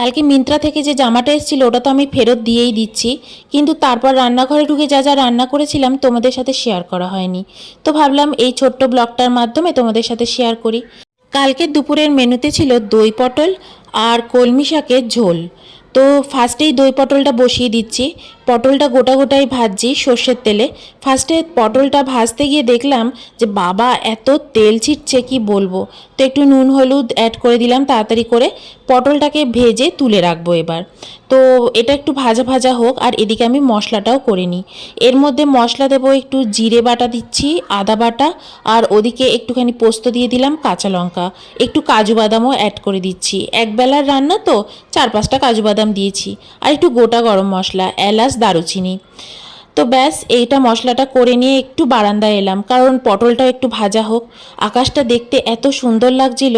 কালকে মিন্ত্রা থেকে যে জামাটা এসেছিল, ওটা তো আমি ফেরত দিয়েই দিচ্ছি। কিন্তু তারপর রান্নাঘরে ঢুকে যা যা রান্না করেছিলাম, তোমাদের সাথে শেয়ার করা হয়নি। তো ভাবলাম এই ছোট্ট ব্লগটার মাধ্যমে তোমাদের সাথে শেয়ার করি। কালকে দুপুরের মেনুতে ছিল দই পটল আর কলমি শাকের ঝোল। তো ফার্স্টেই দই পটলটা বসিয়ে দিচ্ছি। পটলটা গোটা গোটাই ভাজছি সর্ষের তেলে। ফার্স্টে পটলটা ভাজতে গিয়ে দেখলাম যে, বাবা, এত তেল ছিটছে, কি বলব? তো একটু নুন, হলুদ অ্যাড করে দিলাম তাড়াতাড়ি করে। পটলটাকে ভেজে তুলে রাখব এবার। তো এটা একটু ভাজা ভাজা হোক, আর এদিকে আমি মশলাটাও করে নিই। এর মধ্যে মশলা দেবো একটু জিরে বাটা দিচ্ছি, আদা বাটা, আর ওদিকে একটুখানি পোস্ত দিয়ে দিলাম কাঁচা লঙ্কা। একটু কাজু বাদামও অ্যাড করে দিচ্ছি। একবেলার রান্না তো চার পাঁচটা কাজু বাদাম দিয়েছি। আর একটু গোটা গরম মশলা, এলাচ দারুচিনি। তো ব্যাস, এইটা মশলাটা করে নিয়ে একটু বারান্দায় এলাম, কারণ পটলটা একটু ভাজা হোক। আকাশটা দেখতে এত সুন্দর লাগছিল,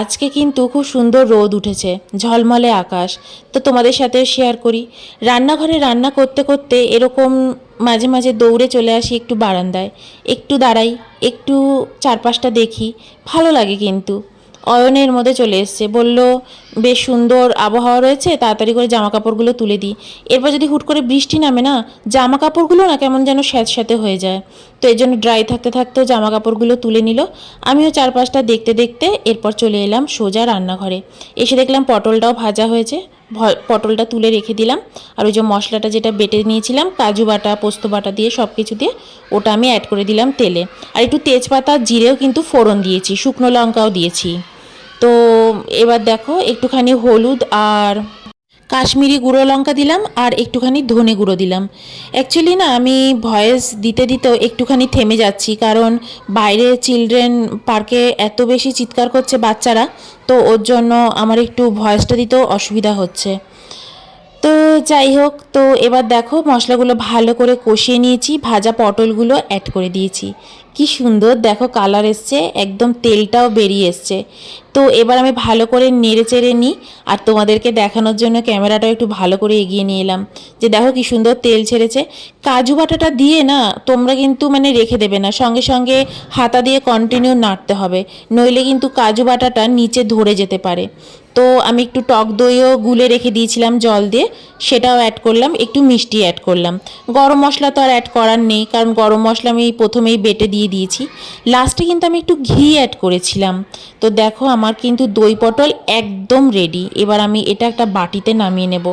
আজকে কিন্তু খুব সুন্দর রোদ উঠেছে, ঝলমলে আকাশ। তো তোমাদের সাথে শেয়ার করি। রান্নাঘরে রান্না করতে করতে এরকম মাঝে মাঝে দৌড়ে চলে আসি একটু বারান্দায়। একটু দাঁড়াই, একটু চারপাশটা দেখি, ভালো লাগে কিন্তু। অয়নের মধ্যে চলে এসছে। বলল, বেশ সুন্দর আবহাওয়া রয়েছে, তাড়াতাড়ি করে জামা কাপড়গুলো তুলে দিই। এরপর যদি হুট করে বৃষ্টি নামে না জামা কাপড়গুলো না কেমন যেন স্যাঁতস্যাঁতে হয়ে যায়। তো এই জন্য ড্রাই থাকতে থাকতেও জামা কাপড়গুলো তুলে নিল। আমিও চারপাশটা দেখতে দেখতে এরপর চলে এলাম সোজা রান্নাঘরে। এসে দেখলাম পটলটাও ভাজা হয়েছে। পটলটা তুলে রেখে দিলাম। আর ওই যে মশলাটা যেটা বেটে নিয়েছিলাম, কাজু বাটা, পোস্ত বাটা দিয়ে সব কিছু দিয়ে, ওটা আমি অ্যাড করে দিলাম তেলে। আর একটু তেজপাতা, জিরেও কিন্তু ফোড়ন দিয়েছি, শুকনো লঙ্কাও দিয়েছি। তো এবার দেখো একটুখানি হলুদ আর কাশ্মীরি গুঁড়ো লঙ্কা দিলাম আর একটুখানি ধনে গুঁড়ো দিলাম। অ্যাকচুয়ালি না, আমি ভয়েস দিতে দিতেও একটুখানি থেমে যাচ্ছি কারণ বাইরে চিলড্রেন পার্কে এত বেশি চিৎকার করছে বাচ্চারা, তো ওর জন্য আমার একটু ভয়েসটা দিতেও অসুবিধা হচ্ছে। তো যাই হোক, তো এবার দেখো মশলাগুলো ভালো করে কষিয়ে নিয়েছি, ভাজা পটলগুলো অ্যাড করে দিয়েছি। কি সুন্দর, দেখো কালার এসছে, একদম তেলটাও বেরিয়ে এসছে। তো এবার আমি ভালো করে নেড়ে চেড়ে নিই, আর তোমাদেরকে দেখানোর জন্য ক্যামেরাটাও একটু ভালো করে এগিয়ে নিয়ে এলাম। যে দেখো কি সুন্দর তেল ছেড়েছে। কাজু বাটাটা দিয়ে না, তোমরা কিন্তু মানে রেখে দেবে না, সঙ্গে সঙ্গে হাতা দিয়ে কন্টিনিউ নাড়তে হবে। নইলে কিন্তু কাজু বাটাটা নিচে ধরে যেতে পারে। তো আমি একটু টক দইও গুলে রেখে দিয়েছিলাম জল দিয়ে, সেটাও অ্যাড করলাম, একটু মিষ্টি অ্যাড করলাম। গরম মশলা তো আর অ্যাড করার নেই, কারণ গরম মশলা আমি প্রথমেই বেটে দিয়ে দিয়েছি। লাস্টে কিন্তু আমি একটু ঘি অ্যাড করেছিলাম। তো দেখো আমার কিন্তু দই পটল একদম রেডি এবার আমি এটা একটা বাটিতে নামিয়ে নেব।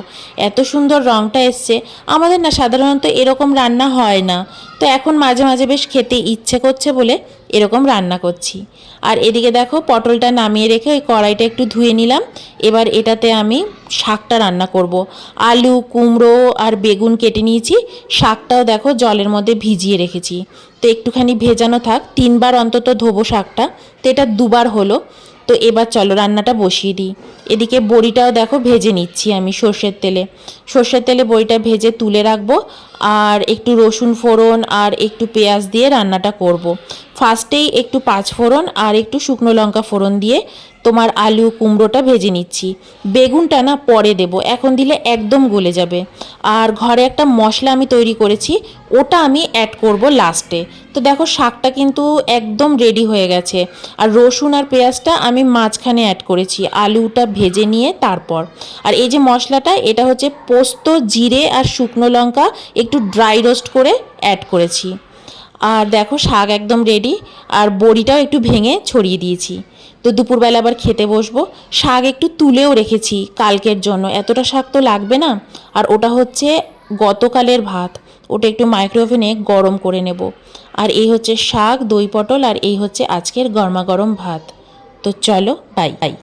এত সুন্দর রঙটা এসছে। আমাদের না সাধারণত এরকম রান্না হয় না। তো এখন মাঝে মাঝে বেশ খেতে ইচ্ছে করছে বলে এরকম রান্না করছি। আর এদিকে দেখো পটলটা নামিয়ে রেখে ওই কড়াইটা একটু ধুয়ে নিলাম। এবার এটাতে আমি শাকটা রান্না করব। আলু, কুমড়ো আর বেগুন কেটে নিয়েছি। শাকটাও দেখো জলের মধ্যে ভিজিয়ে রেখেছি। তো একটুখানি ভেজানো থাক। তিনবার অন্তত ধোবো শাকটা। তো এটা দুবার হলো। তো এবার চলো রান্নাটা বসিয়ে দিই এদিকে বড়িটাও দেখো ভেজে নিচ্ছি আমি সর্ষের তেলে সর্ষের তেলে বড়িটা ভেজে তুলে রাখব আর একটু রসুন ফোড়ন আর একটু পেঁয়াজ দিয়ে রান্নাটা করব। ফার্স্টেই একটু পাঁচ ফোড়ন আর একটু শুকনো লঙ্কা ফোড়ন দিয়ে তোমার আলু কুমড়োটা ভেজে নিচ্ছি। বেগুনটা না পরে দেব, এখন দিলে একদম গলে যাবে। আর ঘরে একটা মশলা আমি তৈরি করেছি, ওটা আমি অ্যাড করব লাস্টে তো দেখো শাকটা কিন্তু একদম রেডি হয়ে গেছে। আর রসুন আর পেঁয়াজটা আমি মাঝখানে অ্যাড করেছি, আলুটা ভেজে নিয়ে তারপর। আর এই যে মশলাটা, এটা হচ্ছে পোস্ত, জিরে আর শুকনো লঙ্কা একটু ড্রাই রোস্ট করে অ্যাড করেছি। আর দেখো শাক একদম রেডি আর বড়িটাও একটু ভেঙে ছড়িয়ে দিয়েছি। তো দুপুরবেলা আবার খেতে বসবো। শাক একটু তুলেও রেখেছি কালকের জন্য। এতটা শাক তো লাগবে না। আর ওটা হচ্ছে গতকালের ভাত। ওটা একটু মাইক্রোওভেনে গরম করে নেব। আর এই হচ্ছে শাক, দই পটল, আর এই হচ্ছে আজকের গরমা গরম ভাত। তো চলো বাই বাই